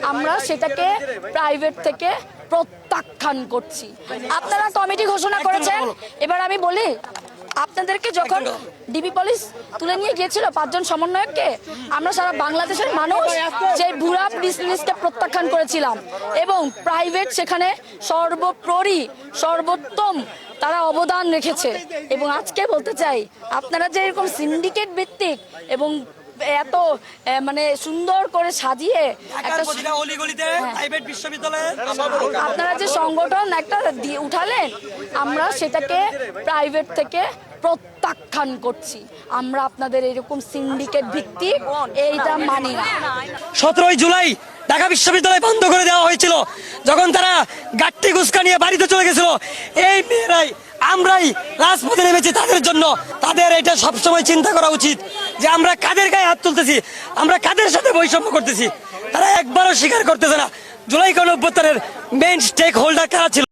আমরা সেটাকে প্রাইভেট থেকে প্রত্যাখ্যান করছি। আপনারা কমিটি ঘোষণা করেছেন। এবার আমি বলি আপনাদেরকে যখন ডিবি পুলিশ তুলে নিয়ে গিয়েছিল পাঁচজন সমন্বয়ককে আমরা সারা বাংলাদেশের মানুষ যে বুড়া বিজনেসকে প্রত্যাখ্যান করেছিলাম এবং প্রাইভেট সেখানে সর্বোপরি সর্বোত্তম তারা অবদান রেখেছে। এবং আজকে বলতে চাই আপনারা যে এরকম সিন্ডিকেট ভিত্তিক এবং এত মানে সুন্দর করে সাজিয়ে বিশ্ববিদ্যালয়ে আপনারা যে সংগঠন একটা দিয়ে উঠালেন আমরা সেটাকে প্রাইভেট থেকে প্রত্যাখ্যান করছি। আমরা আপনাদের এরকম সিন্ডিকেট ভিত্তিক এইটা মানি না। সতেরোই জুলাই ঢাকা বিশ্ববিদ্যালয় বন্ধ করে দেওয়া হয়েছিল। যখন তারা গাট্টি গুসকা নিয়ে বাড়িতে চলে গেছিল এই মেয়েরাই আমরাই রাজপথে নেমেছি তাদের জন্য। তাদের এটা সবসময় চিন্তা করা উচিত যে আমরা কাদের গায়ে হাত তুলতেছি, আমরা কাদের সাথে বৈষম্য করতেছি। তারা একবারও স্বীকার করতেছে না। জুলাই গণ মেইন স্টেক হোল্ডার কারা ছিল?